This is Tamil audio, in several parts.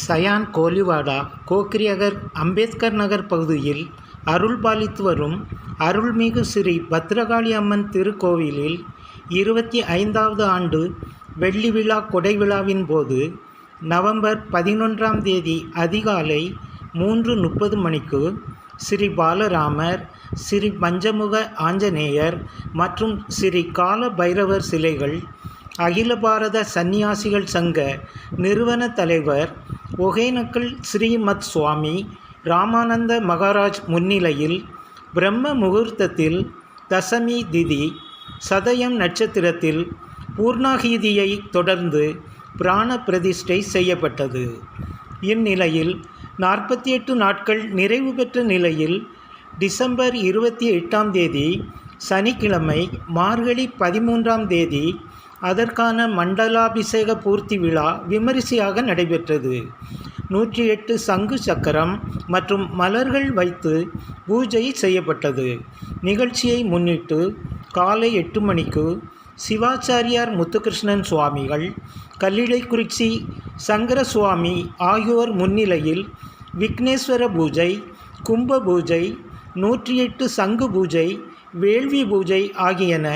சயான் கோலிவாடா கோக்ரியகர் அம்பேத்கர் நகர் பகுதியில் அருள்பாலித்து வரும் அருள்மிகு ஸ்ரீ பத்ரகாளி அம்மன் திருக்கோவிலில் இருபத்தி ஐந்தாவது ஆண்டு வெள்ளி விழா கொடை விழாவின் போது நவம்பர் பதினொன்றாம் தேதி அதிகாலை மூன்று முப்பது மணிக்கு ஸ்ரீ பாலராமர் ஸ்ரீ பஞ்சமுக ஆஞ்சநேயர் மற்றும் ஸ்ரீ கால பைரவர் சிலைகள் அகில பாரத சந்நியாசிகள் சங்க நிறுவன தலைவர் ஒகேனக்கல் ஸ்ரீமத் சுவாமி ராமானந்த மகாராஜ் முன்னிலையில் பிரம்ம முகூர்த்தத்தில் தசமி திதி சதயம் நட்சத்திரத்தில் பூர்ணாகீதியை தொடர்ந்து பிராண பிரதிஷ்டை செய்யப்பட்டது. இந்நிலையில் நாற்பத்தி எட்டு நாட்கள் நிறைவு பெற்ற நிலையில் டிசம்பர் இருபத்தி எட்டாம் தேதி சனிக்கிழமை மார்கழி பதிமூன்றாம் தேதி அதற்கான மண்டலாபிஷேக பூர்த்தி விழா விமரிசையாக நடைபெற்றது. நூற்றி எட்டு சங்கு சக்கரம் மற்றும் மலர்கள் வைத்து பூஜை செய்யப்பட்டது. நிகழ்ச்சியை முன்னிட்டு காலை எட்டு மணிக்கு சிவாச்சாரியார் முத்துகிருஷ்ணன் சுவாமிகள் கல்லிடைக்குறிச்சி சங்கர சுவாமி ஆகியோர் முன்னிலையில் விக்னேஸ்வர பூஜை கும்ப பூஜை நூற்றி எட்டு சங்கு பூஜை வேள்வி பூஜை ஆகியன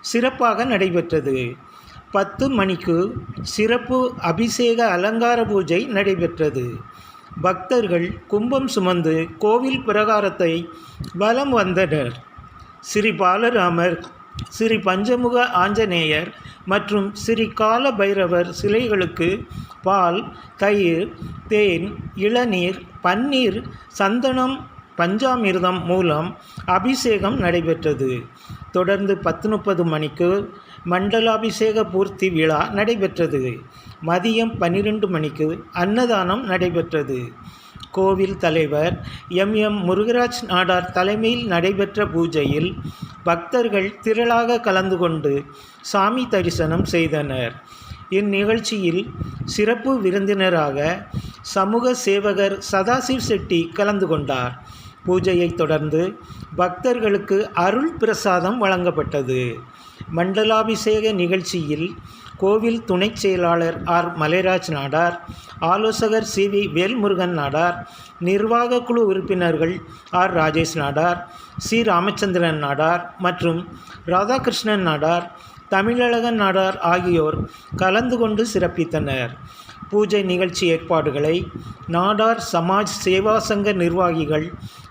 சிறப்பாக நடைபெற்றது. பத்து மணிக்கு சிறப்பு அபிஷேக அலங்கார பூஜை நடைபெற்றது. பக்தர்கள் கும்பம் சுமந்து கோவில் பிரகாரத்தை வலம் வந்தனர். ஸ்ரீ பாலராமர் ஸ்ரீ பஞ்சமுக ஆஞ்சநேயர் மற்றும் ஸ்ரீ கால பைரவர் சிலைகளுக்கு பால் தயிர் தேன் இளநீர் பன்னீர் சந்தனம் பஞ்சாமிர்தம் மூலம் அபிஷேகம் நடைபெற்றது. தொடர்ந்து பத்து முப்பது மணிக்கு மண்டலாபிஷேக பூர்த்தி விழா நடைபெற்றது. மதியம் பன்னிரெண்டு மணிக்கு அன்னதானம் நடைபெற்றது. கோவில் தலைவர் எம். எம். முருகராஜ் நாடார் தலைமையில் நடைபெற்ற பூஜையில் பக்தர்கள் திரளாக கலந்து கொண்டு சாமி தரிசனம் செய்தனர். இந்நிகழ்ச்சியில் சிறப்பு விருந்தினராக சமூக சேவகர் சதாசிவ் செட்டி கலந்து கொண்டார். பூஜையை தொடர்ந்து பக்தர்களுக்கு அருள் பிரசாதம் வழங்கப்பட்டது. மண்டலாபிஷேக நிகழ்ச்சியில் கோவில் துணைச் செயலாளர் ஆர். மலைராஜ் நாடார் ஆலோசகர் சி. வி. வேல்முருகன் நாடார் நிர்வாக குழு உறுப்பினர்கள் ஆர். ராஜேஷ் நாடார் சி. ராமச்சந்திரன் நாடார் மற்றும் ராதாகிருஷ்ணன் நாடார் தமிழழகன் நாடார் ஆகியோர் கலந்து கொண்டு சிறப்பித்தனர். பூஜை நிகழ்ச்சி ஏற்பாடுகளை நாடார் சமாஜ் சேவா சங்க நிர்வாகிகள்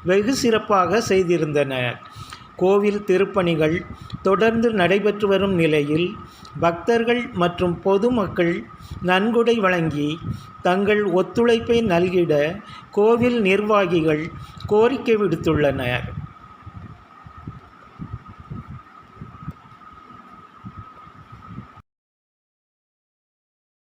வெகு சிறப்பாக செய்திருந்தனர் கோவில் திருப்பணிகள் தொடர்ந்து நடைபெற்று வரும் நிலையில் பக்தர்கள் மற்றும் பொதுமக்கள் நன்கொடை வழங்கி தங்கள் ஒத்துழைப்பை நல்கிட கோவில் நிர்வாகிகள் கோரிக்கை விடுத்துள்ளனர்.